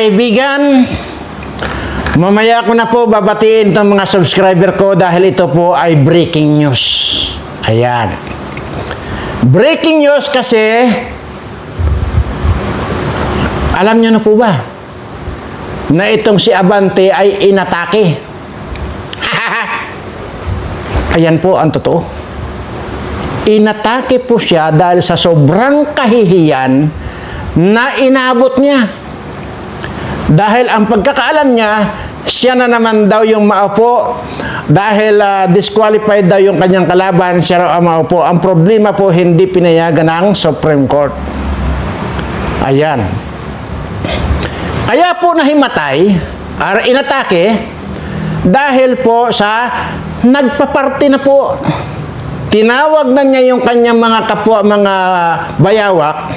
kaibigan. Mamaya ko na po babatiin itong mga subscriber ko dahil ito po ay breaking news. Ayan. Breaking news kasi alam nyo na po ba na itong si Abante ay inatake. Ayan po ang totoo. Inatake po siya dahil sa sobrang kahihiyan na inabot niya. Dahil ang pagkakaalam niya, siya na naman daw yung maupo dahil ah, disqualified daw yung kanyang kalaban, siya raw ang maupo. Ang problema po, hindi pinayagan ng Supreme Court. Ayan. Kaya po nahimatay, or inatake, dahil po sa nagpaparty na po. Tinawag na niya yung kanyang mga kapwa, mga bayawak,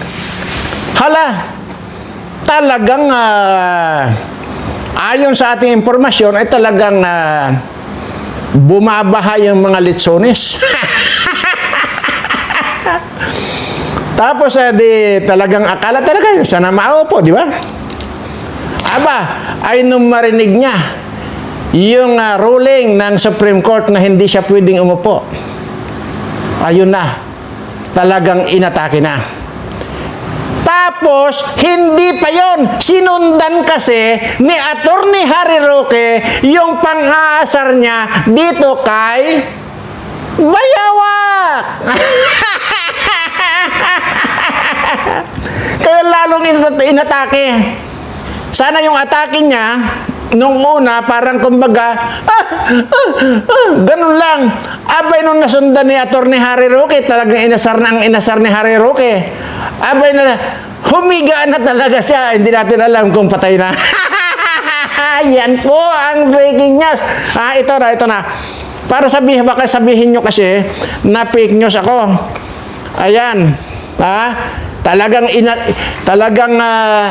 Hala, talagang ah, ayon sa ating impormasyon ay talagang ah, bumabaha yung mga litsones. Tapos eh, di talagang akala talaga yun, sana maupo, di ba? Aba, ay nung marinig niya yung ah, ruling ng Supreme Court na hindi siya pwedeng umupo. Ayun na, talagang inatake na. Tapos, hindi pa yon Sinundan kasi ni Attorney Harry Roque yung pang-aasar niya dito kay Bayawak! Kaya lalong inat- inatake. Sana yung atake niya, nung una, parang kumbaga, ah, ah, ah, ganun lang. Abay, nung nasundan ni Attorney Harry Roque, talagang inasar na ang inasar ni Harry Roque. Abay na, humiga na talaga siya. Hindi natin alam kung patay na. Yan po ang breaking news. Ah, ito na, ito na. Para sabihin, baka sabihin nyo kasi na fake news ako. Ayan. Ha? Talagang ina, talagang ah,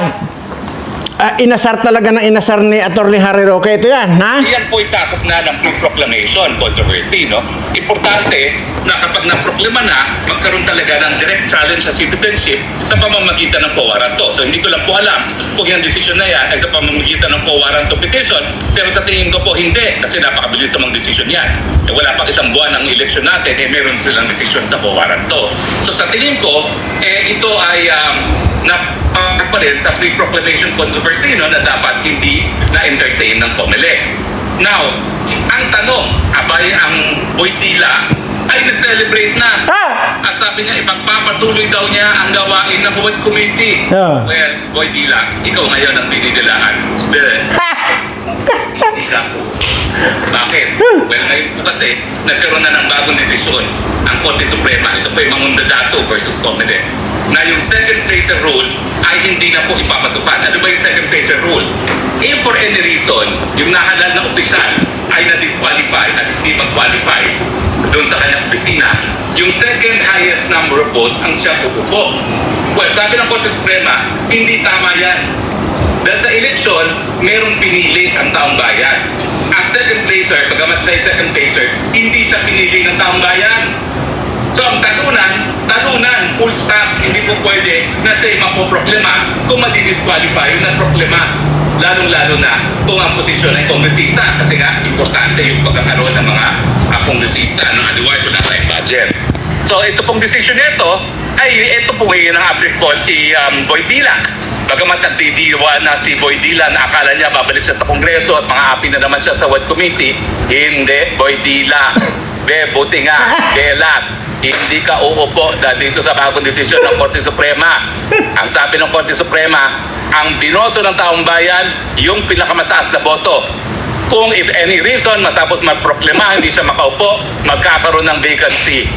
ah, inasar talaga ng inasar ni Attorney Harry Roque. Ito yan, ha? Iyan po isakop na ng proclamation controversy, no? Importante na kapag naproklama na, magkaroon talaga ng direct challenge sa citizenship sa pamamagitan ng co-warranto. So hindi ko lang po alam kung yung decision na yan ay sa pamamagitan ng co-warranto petition, pero sa tingin ko po hindi, kasi napakabilis namang decision yan. Eh, wala pang isang buwan ng election natin, eh meron silang decision sa co-warranto. So sa tingin ko, eh ito ay um, na pa rin sa pre-proclamation controversy no, na dapat hindi na-entertain ng COMELEC. Now, ang tanong, abay ang Boydila ay nag-celebrate na. Ah! At sabi niya, ipagpapatuloy daw niya ang gawain ng Board Committee. Yeah. Well, Boydila, ikaw ngayon ang binidilaan. Hindi ka po. Bakit? Well, ngayon po kasi, nagkaroon na ng bagong desisyon ang Korte Suprema. Ito po yung Mangundadato versus Comelec na yung second placer rule ay hindi na po ipapatupad. Ano ba yung second placer rule? If for any reason, yung nahalal na opisyal ay na-disqualify at hindi mag-qualify doon sa kanyang opisina, yung second highest number of votes ang siya pupupo. Well, sabi ng Korte Suprema, hindi tama yan. Dahil sa eleksyon, merong pinili ang taong bayan. Ang second placer, bagamat siya second placer, hindi siya pinili ng taong bayan. So ang talunan, talunan, full stop, hindi po pwede na siya mapoproklema kung madi-disqualify yung naproklema. Lalong-lalo na kung ang posisyon ay kongresista kasi nga importante yung pagkakaroon ng mga uh, kongresista ng otherwise wala tayong budget. So ito pong decision nito ay ito po ngayon ang applicable kay um, Boy Dila. Bagamat nagdidiwa na si Boy Dila na akala niya babalik siya sa Kongreso at mga api na naman siya sa Wad Committee, hindi, Boy Dila. Be, buti nga, Belat, hindi ka uupo dahil dito sa bagong desisyon ng Korte Suprema. Ang sabi ng Korte Suprema, ang binoto ng taong bayan, yung pinakamataas na boto. Kung if any reason matapos magproklema hindi siya makaupo, magkakaroon ng vacancy.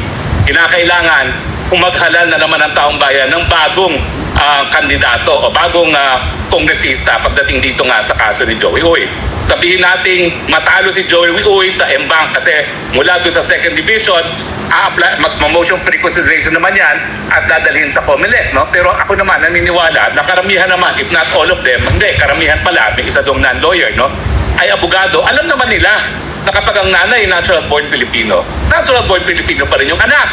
Kinakailangan kung maghalal na naman ang taong bayan ng bagong ah, kandidato o bagong ah, kongresista pagdating dito nga sa kaso ni Joey Uy. Sabihin nating matalo si Joey Uy sa Embang kasi mula doon sa second division, a-apply, mag-motion for reconsideration naman yan at dadalhin sa COMELEC. No? Pero ako naman naniniwala na karamihan naman, if not all of them, hindi, karamihan pala, may isa doong non-lawyer, no? ay abogado, alam naman nila na kapag ang nanay natural born Filipino, natural born Filipino pa rin yung anak.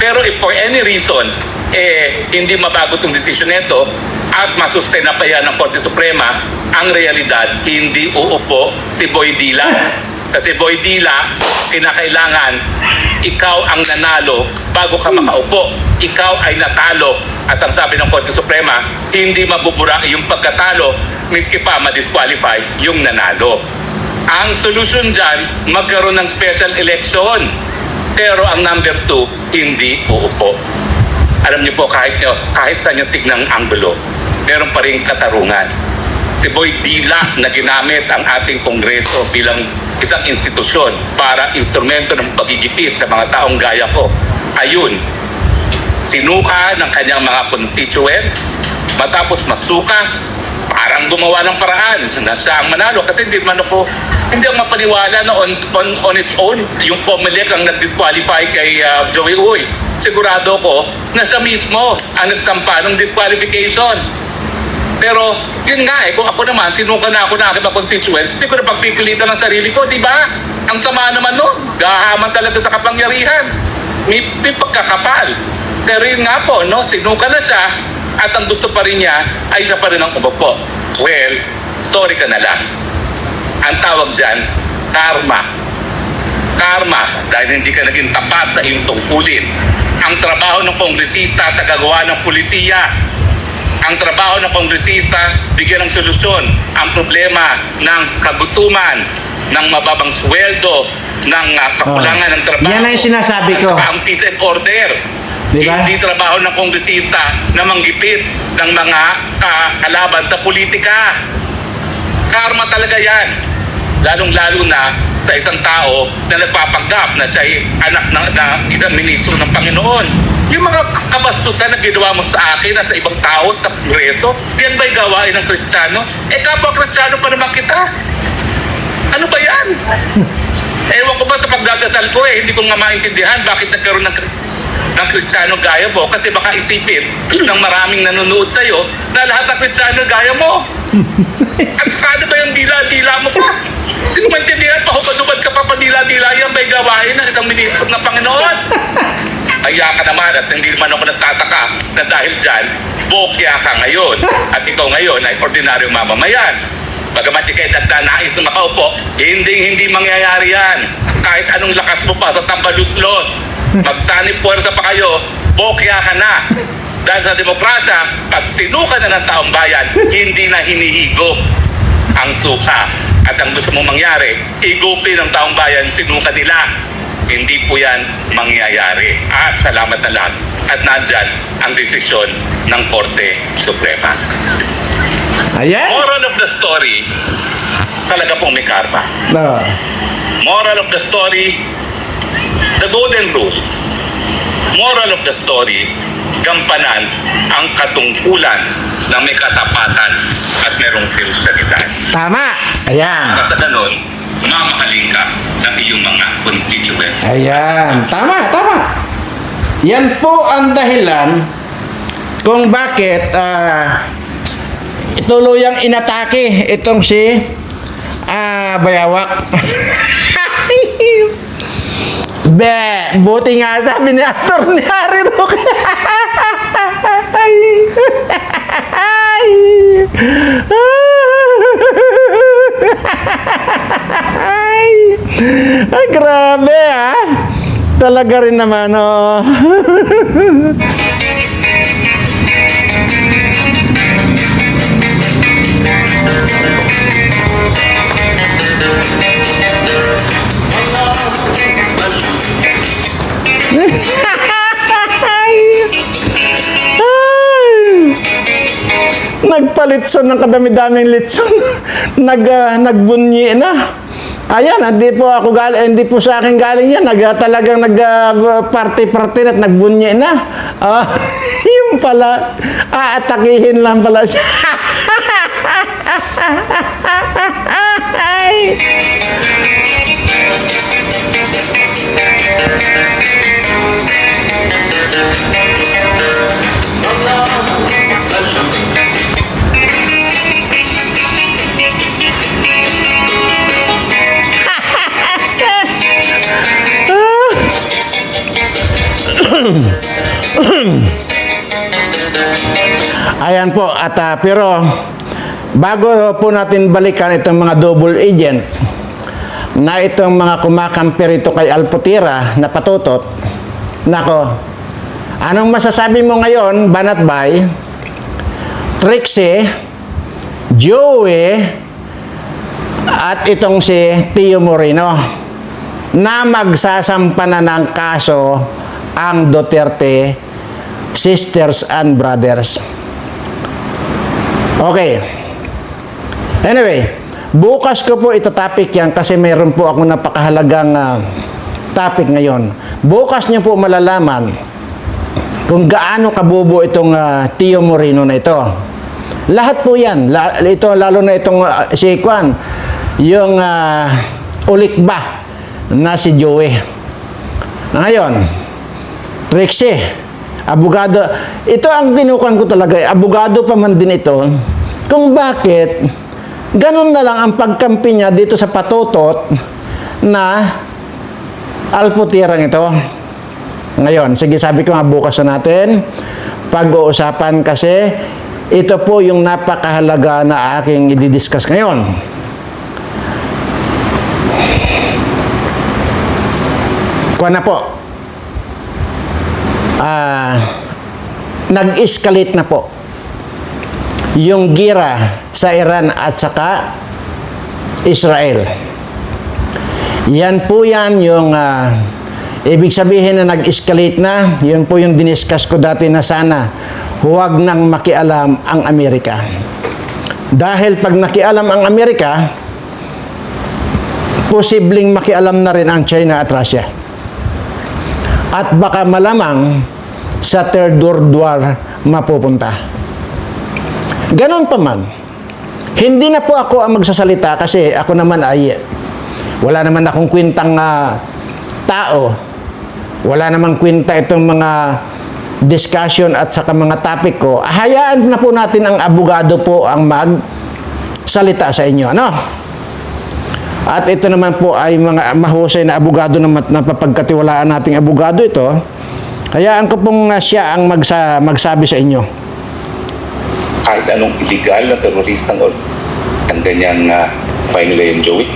Pero if for any reason, eh, hindi mabago itong desisyon nito at masustain na pa yan ng Korte Suprema, ang realidad, hindi uupo si Boy Dila. Kasi Boy Dila, kinakailangan ikaw ang nanalo bago ka makaupo. Ikaw ay natalo. At ang sabi ng Korte Suprema, hindi mabubura yung pagkatalo miski pa ma-disqualify yung nanalo. Ang solusyon dyan, magkaroon ng special election. Pero ang number two, hindi uupo. Alam niyo po, kahit, kahit saan yung tignang anggulo, meron pa rin katarungan. Si Boy Dila na ginamit ang ating kongreso bilang isang institusyon para instrumento ng pagigipit sa mga taong gaya ko. Ayun, sinuka ng kanyang mga constituents, matapos masuka, parang gumawa ng paraan na siya ang manalo kasi hindi man ako hindi ako mapaniwala na on, on, on its own yung Comelec ang nag-disqualify kay uh, Joey Uy. Sigurado ko na siya mismo ang nagsampa ng disqualification. Pero yun nga eh, kung ako naman, sinuka na ako na aking mga constituents, hindi ko na pagpipilitan ng sarili ko, di ba? Ang sama naman no, gahaman talaga sa kapangyarihan. May, may pagkakapal. Pero yun nga po, no, sinuka na siya at ang gusto pa rin niya ay siya pa rin ang umupo. Well, sorry ka na lang. Ang tawag dyan, karma. Karma, dahil hindi ka naging tapat sa iyong tungkulin. Ang trabaho ng kongresista, tagagawa ng pulisiya, ang trabaho ng kongresista, bigyan ng solusyon ang problema ng kagutuman, ng mababang sweldo, ng uh, kakulangan ng trabaho. Yan ang sinasabi ko. Ang peace and order. Di ba? Hindi trabaho ng kongresista na manggipit ng mga ka- kalaban sa politika. Karma talaga yan. Lalong-lalo na sa isang tao na nagpapanggap na siya ay anak ng, na isang ministro ng Panginoon. Yung mga kabastusan na ginawa mo sa akin at sa ibang tao sa Kongreso, yan ba'y gawain ng Kristiyano? Eh kapwa Kristiyano pa naman kita. Ano ba yan? Ewan ko ba sa pagdadasal ko eh, hindi ko nga maintindihan bakit nagkaroon ng, ng Kristiyano gaya mo kasi baka isipin ng maraming nanonood sa'yo na lahat ng Kristiyano gaya mo. At saka ano ba yung dila-dila mo pa? Hindi mo maintindihan, pahubad-ubad ka pa padila-dila yan may gawain ng isang ministro ng Panginoon. Kaya ka naman at hindi naman ako nagtataka na dahil dyan, bokya ka ngayon at ikaw ngayon ay ordinaryong mamamayan. Bagamat ikay nagdanais na makaupo, hindi hindi mangyayari yan. Kahit anong lakas mo pa sa tambaluslos, magsanib puwersa pa kayo, bokya ka na. Dahil sa demokrasya, pag sinuka na ng taong bayan, hindi na hinihigop ang suka. At ang gusto mong mangyari, igupin ng taong bayan, sinuka nila. Hindi po yan mangyayari. At salamat na lang. At nandyan ang desisyon ng Korte Suprema. Ayan. Moral of the story, talaga pong may karma. No. Moral of the story, the golden rule. Moral of the story, gampanan ang katungkulan na may katapatan at merong sinusalitan. Tama. Ayan. Para sa ganun, mamahaling ka ng iyong mga constituents. Ayan. Tama, tama. Yan po ang dahilan kung bakit ah tuluyang inatake itong si ah Bayawak. Be, buti nga sabi ni Ator ni Harry Roque. Ay, grabe ah. Talaga rin naman, oh. Nagpalitson ng kadami-daming litson. Nag, ah, nagbunyi na. Ayan, hindi po ako galing, hindi po sa akin galing yan. Nag, ah, talagang nag ah, party-party at nagbunyi na. Ah, yung pala, aatakihin lang pala siya. Ayan po at uh, pero bago po natin balikan itong mga double agent na itong mga kumakampir ito kay Alputira na patutot, nako, anong masasabi mo ngayon, Banat Bay, Trixie, Joey, at itong si Tio Moreno na magsasampa na ng kaso ang Duterte Sisters and Brothers. Okay. Anyway, bukas ko po ito topic yan kasi mayroon po ako napakahalagang ah, topic ngayon. Bukas niyo po malalaman kung gaano kabubo itong ah, Tio Moreno na ito. Lahat po yan. La- ito, lalo na itong ah, si Kwan, yung uh, ulikba na si Joey. Ngayon, Trixie, abogado. Ito ang tinukan ko talaga. eh, Abogado pa man din ito. Kung bakit, ganun na lang ang pagkampi niya dito sa patotot na alputirang ito. Ngayon, sige sabi ko nga bukas na natin, pag-uusapan kasi ito po yung napakahalaga na aking i-discuss ngayon. Kuha na po. Ah, nag-escalate na po yung gira sa Iran at saka Israel. Yan po yan yung ah, ibig sabihin na nag-escalate na, yun po yung diniscuss ko dati na sana huwag nang makialam ang Amerika. Dahil pag nakialam ang Amerika, posibleng makialam na rin ang China at Russia. At baka malamang sa third world war mapupunta. Ganon pa man. Hindi na po ako ang magsasalita kasi ako naman ay wala naman akong kwintang ah, tao. Wala namang kwenta itong mga discussion at saka mga topic ko. Hayaan na po natin ang abogado po ang magsalita sa inyo. Ano? At ito naman po ay mga mahusay na abogado na napapagkatiwalaan nating abogado ito. Hayaan ko pong ah, siya ang magsa, magsabi sa inyo. Kahit anong illegal na teroristang or ang ganyang uh, final yung Joey.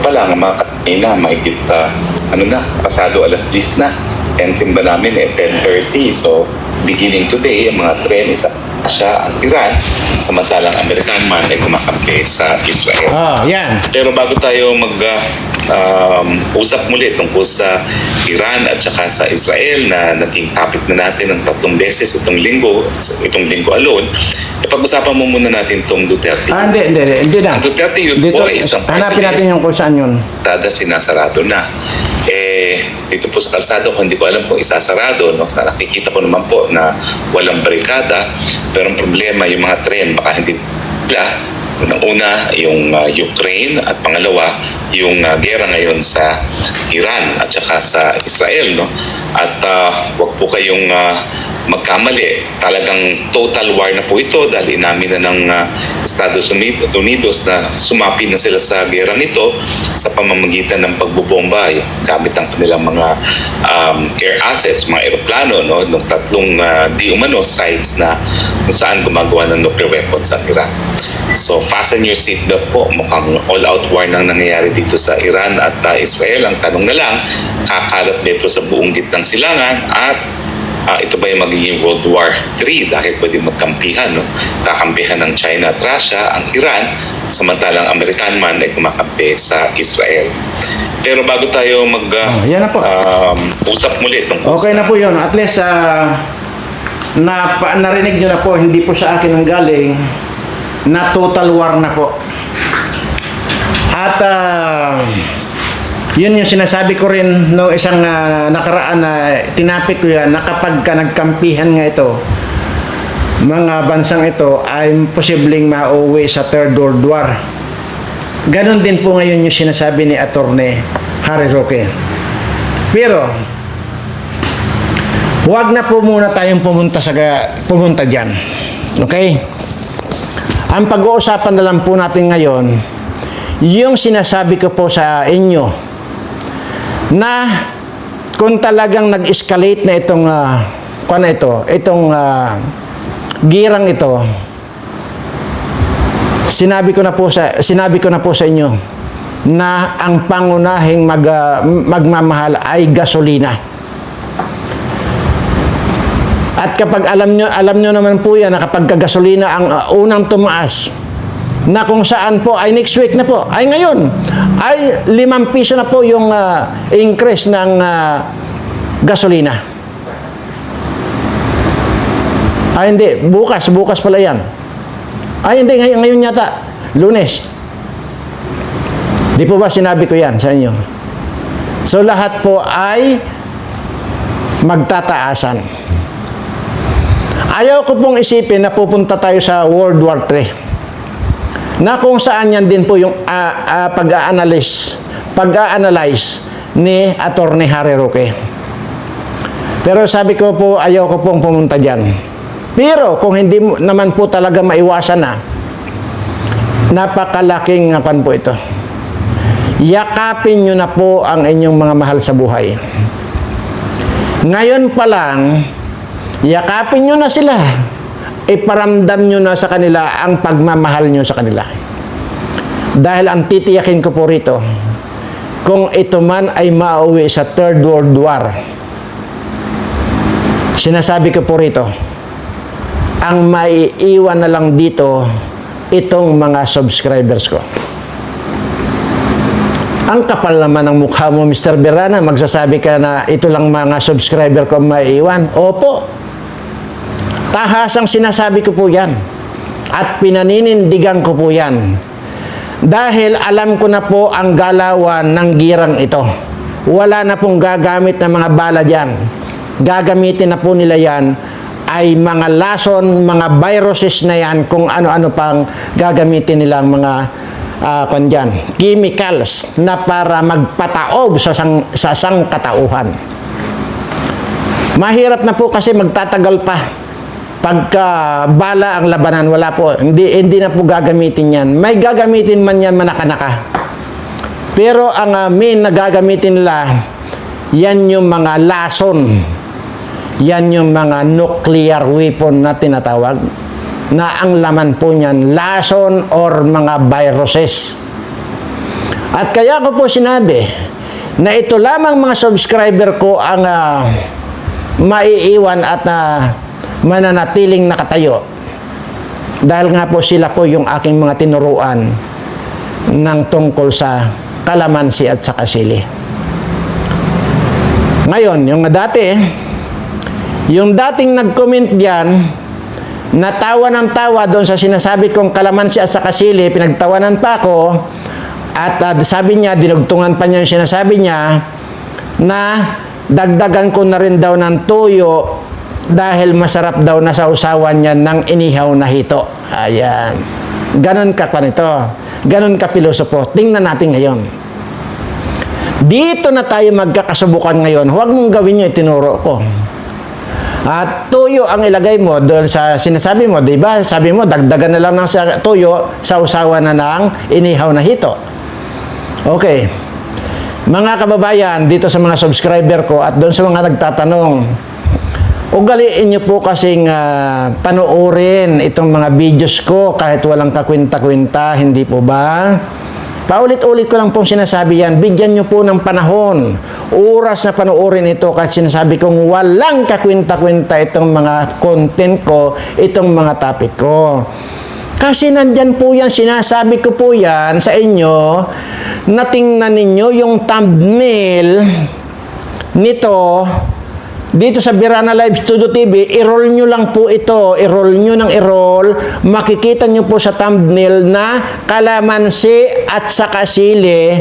Pa lang, ang mga kanina, mahigit, uh, ano na, pasado alas 10 na. Tensin ba namin eh, 10.30. So, beginning today, ang mga tren isa siya ang Iran, samantalang American man ay kumakampi sa Israel. Oh, yan. Pero bago tayo mag uh, um, usap muli tungkol sa Iran at saka sa Israel na naging topic na natin ng tatlong beses itong linggo, itong linggo alone, e pag-usapan mo muna natin itong Duterte. Ah, hindi, hindi, hindi, na. Ang Duterte Youth Dito, ang party hanapin natin yung kung saan yun. tada sinasarado na. Eh, dito po sa kalsado ko, hindi ko alam kung isasarado. No? Sa nakikita ko naman po na walang barikada. Pero ang problema, yung mga tren, baka hindi Unang-una, yung uh, Ukraine at pangalawa, yung uh, gera ngayon sa Iran at saka sa Israel. No? At uh, wag po kayong uh, magkamali. Talagang total war na po ito dahil inamin na ng uh, Estados Uni- Unidos na sumapi na sila sa gera nito sa pamamagitan ng pagbubomba eh, gamit ang kanilang mga um, air assets, mga eroplano, no? ng tatlong uh, di umano sites na kung saan gumagawa ng nuclear weapons sa Iran. So fasten your seatbelt po. Mukhang all-out war nang nangyayari dito sa Iran at uh, Israel. Ang tanong na lang, kakalat ba ito sa buong gitnang silangan at Ah, ito ba yung magiging World War III dahil pwede magkampihan, no? kakampihan ng China at Russia, ang Iran, samantalang American man ay kumakampi sa Israel. Pero bago tayo mag Oh, yan na po. um, usap muli tungkol Okay na po yun. At least, ah, na, narinig nyo na po, hindi po sa akin ang galing, na total war na po. At, ah, yun yung sinasabi ko rin no isang ah, nakaraan na tinapik ko yan na kapag ka nagkampihan nga ito, mga bansang ito ay posibleng mauwi sa Third World War. Ganon din po ngayon yung sinasabi ni Attorney Harry Roque. Pero, huwag na po muna tayong pumunta sa pumunta diyan. Okay? Ang pag-uusapan na lang po natin ngayon, yung sinasabi ko po sa inyo na kung talagang nag-escalate na itong uh, na ito, itong ah, girang ito, sinabi ko na po sa sinabi ko na po sa inyo na ang pangunahing mag, ah, magmamahal ay gasolina. At kapag alam nyo, alam nyo naman po yan na kapag gasolina ang ah, unang tumaas, na kung saan po ay next week na po, ay ngayon, ay limang piso na po yung ah, increase ng ah, gasolina. Ay hindi, bukas, bukas pala yan. Ay hindi, ngayon, ngayon yata, lunes. Di po ba sinabi ko yan sa inyo? So lahat po ay magtataasan. Ayaw ko pong isipin na pupunta tayo sa World War III. Na kung saan yan din po yung ah, ah, pag-a-analyze, pag-a-analyze ni Attorney Harry Roque. Pero sabi ko po, ayaw ko pong pumunta dyan. Pero kung hindi naman po talaga maiwasan na, napakalaking pan po ito. Yakapin nyo na po ang inyong mga mahal sa buhay. Ngayon pa lang, yakapin nyo na sila. Iparamdam nyo na sa kanila ang pagmamahal nyo sa kanila. Dahil ang titiyakin ko po rito, kung ito man ay mauwi sa Third World War, sinasabi ko po rito, ang maiiwan na lang dito itong mga subscribers ko. Ang kapal naman ng mukha mo, Mr. Berana. Magsasabi ka na ito lang mga subscriber ko maiiwan. Opo. Tahasang sinasabi ko po yan. At pinaninindigan ko po yan. Dahil alam ko na po ang galawan ng girang ito. Wala na pong gagamit ng mga bala dyan. Gagamitin na po nila yan ay mga lason, mga viruses na yan, kung ano-ano pang gagamitin nilang mga uh, dyan, chemicals na para magpataob sa, sang, sa sangkatauhan. Mahirap na po kasi magtatagal pa. Pagka bala ang labanan, wala po. Hindi, hindi na po gagamitin yan. May gagamitin man yan manaka-naka. Pero ang uh, main na gagamitin nila, yan yung mga lason. Yan yung mga nuclear weapon na tinatawag na ang laman po niyan lason or mga viruses. At kaya ko po sinabi na ito lamang mga subscriber ko ang uh, maiiwan at uh, mananatiling nakatayo. Dahil nga po sila po yung aking mga tinuruan ng tungkol sa kalamansi at sa kasili. Ngayon, yung dati, yung dating nag-comment diyan, natawa ng tawa doon sa sinasabi kong kalamansi at sa kasili, pinagtawanan pa ako, at uh, sabi niya, dinugtungan pa niya yung sinasabi niya, na dagdagan ko na rin daw ng tuyo dahil masarap daw na sa usawan niya ng inihaw na hito. Ayan. Ganon ka pa nito. Ganon ka pilosopo. Tingnan natin ngayon. Dito na tayo magkakasubukan ngayon. Huwag mong gawin yung itinuro ko. At tuyo ang ilagay mo doon sa sinasabi mo, 'di ba? Sabi mo dagdagan na lang ng sa- tuyo sa usawa na ng inihaw na hito. Okay. Mga kababayan, dito sa mga subscriber ko at doon sa mga nagtatanong, ugaliin nyo po kasing uh, panoorin itong mga videos ko kahit walang kakwinta-kwinta, hindi po ba? Paulit-ulit ko lang pong sinasabi yan, bigyan nyo po ng panahon, oras na panoorin ito kasi sinasabi kong walang kakwinta-kwinta itong mga content ko, itong mga topic ko. Kasi nandyan po yan, sinasabi ko po yan sa inyo, na tingnan ninyo yung thumbnail nito, dito sa Birana Live Studio TV, i-roll nyo lang po ito, i-roll nyo ng i-roll, makikita nyo po sa thumbnail na kalamansi at saka sili,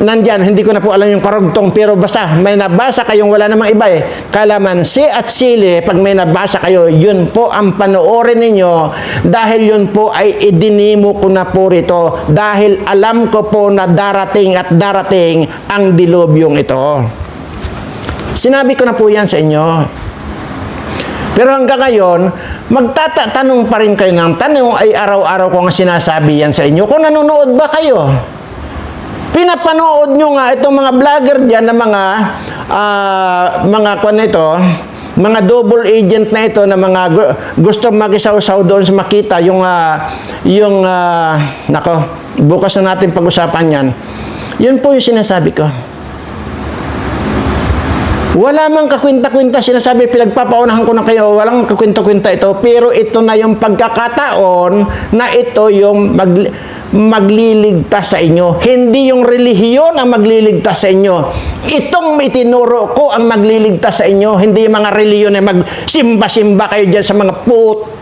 nandyan, hindi ko na po alam yung karugtong, pero basta may nabasa kayong wala namang iba eh, kalamansi at sili, pag may nabasa kayo, yun po ang panoorin ninyo, dahil yun po ay idinimo ko na po rito, dahil alam ko po na darating at darating ang dilubyong ito. Sinabi ko na po yan sa inyo. Pero hanggang ngayon, magtatanong pa rin kayo ng tanong ay araw-araw ko nga sinasabi yan sa inyo. Kung nanonood ba kayo? Pinapanood nyo nga itong mga vlogger dyan na mga ah, mga kwan ito, mga double agent na ito na mga gu- gusto magisaw-saw doon sa makita yung ah, yung ah, nako bukas na natin pag-usapan yan yun po yung sinasabi ko wala mang kakwinta-kwinta. Sinasabi pinagpapaunahan ko na kayo. Walang kakwinta-kwinta ito. Pero ito na yung pagkakataon na ito yung mag, magliligtas sa inyo. Hindi yung relihiyon ang magliligtas sa inyo. Itong itinuro ko ang magliligtas sa inyo. Hindi yung mga relihiyon na magsimba-simba kayo dyan sa mga put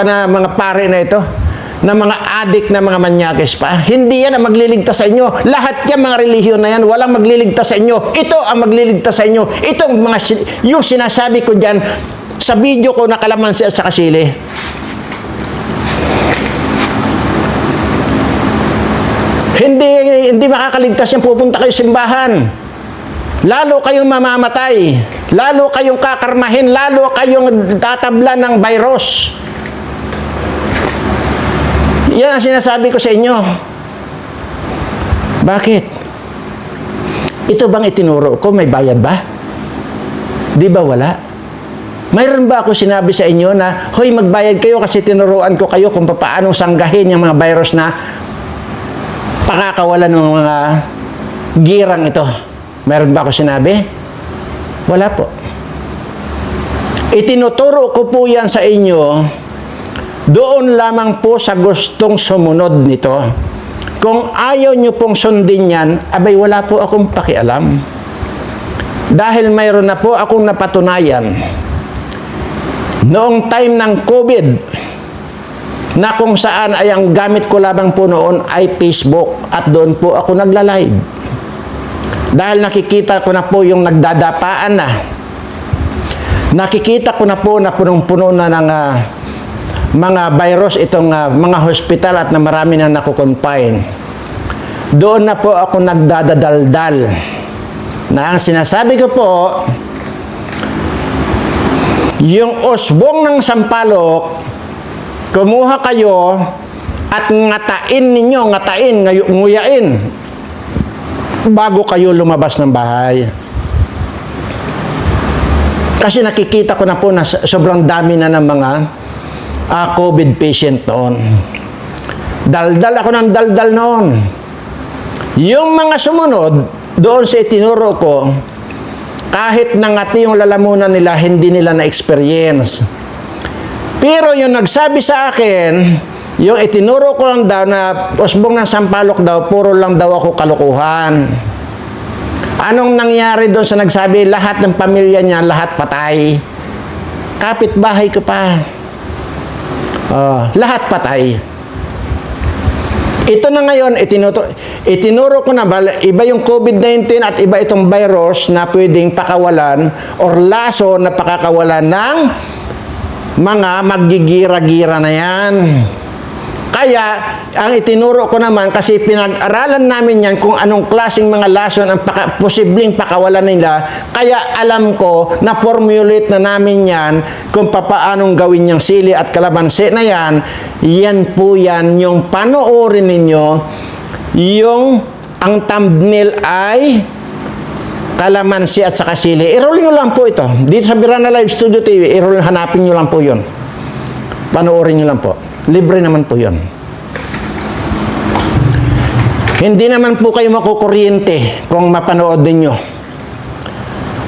na mga pare na ito na mga adik na mga manyakis pa. Hindi yan ang magliligtas sa inyo. Lahat yan mga relihiyon na yan, walang magliligtas sa inyo. Ito ang magliligtas sa inyo. Itong mga, yung sinasabi ko dyan, sa video ko na kalamansi at sa kasili. Hindi, hindi makakaligtas yan. Pupunta kayo simbahan. Lalo kayong mamamatay. Lalo kayong kakarmahin. Lalo kayong tatabla ng virus. Yan ang sinasabi ko sa inyo. Bakit? Ito bang itinuro ko? May bayad ba? Di ba wala? Mayroon ba ako sinabi sa inyo na, Hoy, magbayad kayo kasi tinuruan ko kayo kung paano sanggahin yung mga virus na pakakawalan ng mga girang ito. Mayroon ba ako sinabi? Wala po. Itinuturo ko po yan sa inyo doon lamang po sa gustong sumunod nito. Kung ayaw nyo pong sundin yan, abay wala po akong pakialam. Dahil mayroon na po akong napatunayan. Noong time ng COVID, na kung saan ay ang gamit ko lamang po noon ay Facebook at doon po ako nagla-live. Dahil nakikita ko na po yung nagdadapaan na. Nakikita ko na po na punong-puno na ng ah, mga virus itong ah, mga hospital at na marami na nakukonfine. Doon na po ako nagdadadaldal. Na ang sinasabi ko po, yung osbong ng sampalok, kumuha kayo at ngatain ninyo, ngatain, nguyain bago kayo lumabas ng bahay. Kasi nakikita ko na po na so- sobrang dami na ng mga ah, COVID patient noon. Daldal ako ng daldal noon. Yung mga sumunod, doon sa itinuro ko, kahit nangati yung lalamunan nila, hindi nila na-experience. Pero yung nagsabi sa akin, yung itinuro ko lang daw na usbong ng sampalok daw, puro lang daw ako kalukuhan. Anong nangyari doon sa nagsabi, lahat ng pamilya niya, lahat patay. Kapitbahay ko pa. Oh, lahat patay. Ito na ngayon, itinuro, itinuro ko na, bal- iba yung COVID-19 at iba itong virus na pwedeng pakawalan or laso na pakakawalan ng mga magigira-gira na yan. Kaya, ang itinuro ko naman, kasi pinag-aralan namin yan kung anong klaseng mga lason ang paka, posibleng pakawalan nila, kaya alam ko na formulate na namin yan kung papaanong gawin yung sili at kalamansi na yan, yan po yan, yung panoorin ninyo, yung ang thumbnail ay kalamansi at saka sili. I-roll nyo lang po ito. Dito sa Birana Live Studio TV, i-roll, hanapin nyo lang po yun. Panoorin nyo lang po. Libre naman po yun. Hindi naman po kayo makukuryente kung mapanood ninyo.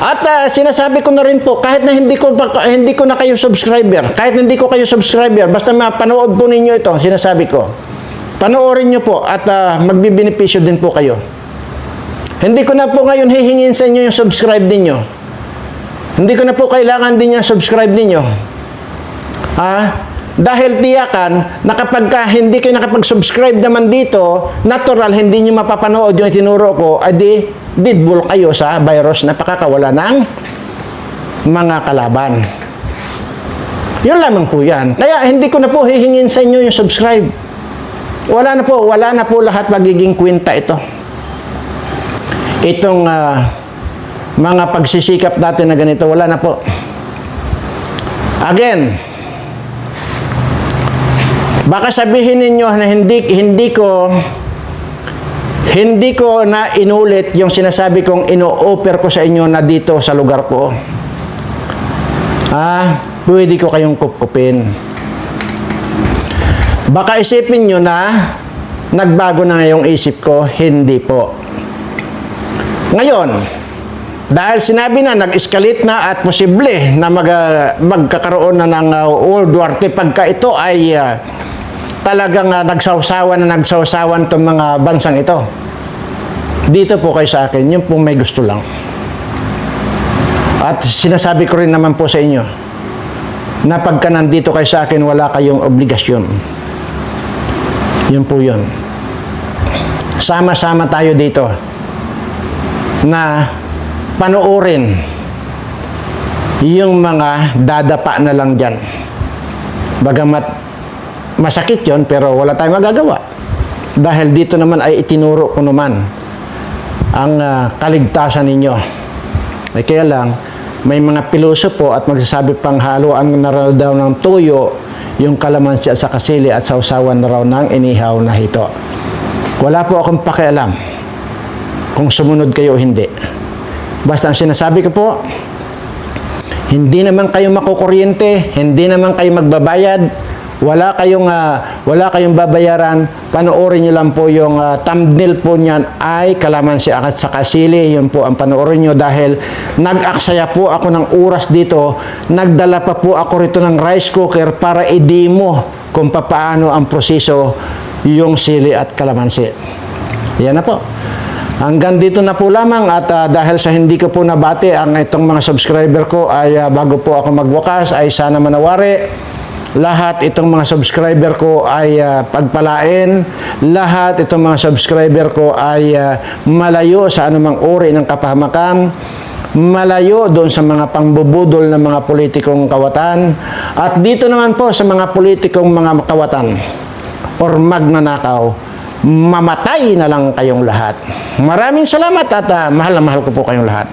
At ah, sinasabi ko na rin po, kahit na hindi ko, hindi ko na kayo subscriber, kahit hindi ko kayo subscriber, basta mapanood po ninyo ito, sinasabi ko, panoorin nyo po at ah, magbibenepisyo din po kayo. Hindi ko na po ngayon hihingin sa inyo yung subscribe ninyo. Hindi ko na po kailangan din yung subscribe ninyo. Ha? Dahil tiyakan na kapag ka hindi kayo nakapag-subscribe naman dito, natural hindi nyo mapapanood yung itinuro ko, adi didbul kayo sa virus na pakakawala ng mga kalaban. Yun lamang po yan. Kaya hindi ko na po hihingin sa inyo yung subscribe. Wala na po, wala na po lahat magiging kwenta ito. Itong ah, mga pagsisikap natin na ganito, wala na po. Again, baka sabihin ninyo na hindi hindi ko Hindi ko na inulit yung sinasabi kong ino-offer ko sa inyo na dito sa lugar ko. Ah, pwede ko kayong kupkupin. Baka isipin nyo na nagbago na yung isip ko, hindi po. Ngayon, dahil sinabi na nag-escalate na at posible na mag, ah, magkakaroon na ng ah, World War III pagka ito ay ah, talagang uh, nagsawsawan na nagsawsawan itong mga bansang ito. Dito po kayo sa akin, yung pong may gusto lang. At sinasabi ko rin naman po sa inyo, na pagka nandito kayo sa akin, wala kayong obligasyon. Yun po yun. Sama-sama tayo dito na panoorin yung mga dadapa na lang dyan. Bagamat masakit yon pero wala tayong magagawa. Dahil dito naman ay itinuro ko naman ang ah, kaligtasan ninyo. Ay kaya lang, may mga pilosopo at magsasabi pang haluan na raw daw ng tuyo yung kalamansi at sa kasili at sausawan na raw ng inihaw na hito. Wala po akong pakialam kung sumunod kayo o hindi. Basta ang sinasabi ko po, hindi naman kayo makukuryente, hindi naman kayo magbabayad, wala kayong ah, wala kayong babayaran. Panoorin niyo lang po yung ah, thumbnail po niyan ay kalamansi at saka sili. Yun po ang panoorin niyo dahil nag-aksaya po ako ng oras dito. Nagdala pa po ako rito ng rice cooker para i-demo kung paano ang proseso yung sili at kalamansi. Yan na po. Hanggang dito na po lamang at ah, dahil sa hindi ko po nabati ang itong mga subscriber ko ay ah, bago po ako magwakas ay sana manawari lahat itong mga subscriber ko ay ah, pagpalain lahat itong mga subscriber ko ay ah, malayo sa anumang uri ng kapahamakan malayo doon sa mga pangbubudol ng mga politikong kawatan at dito naman po sa mga politikong mga kawatan or magnanakaw mamatay na lang kayong lahat. Maraming salamat at ah, mahal na mahal ko po kayong lahat.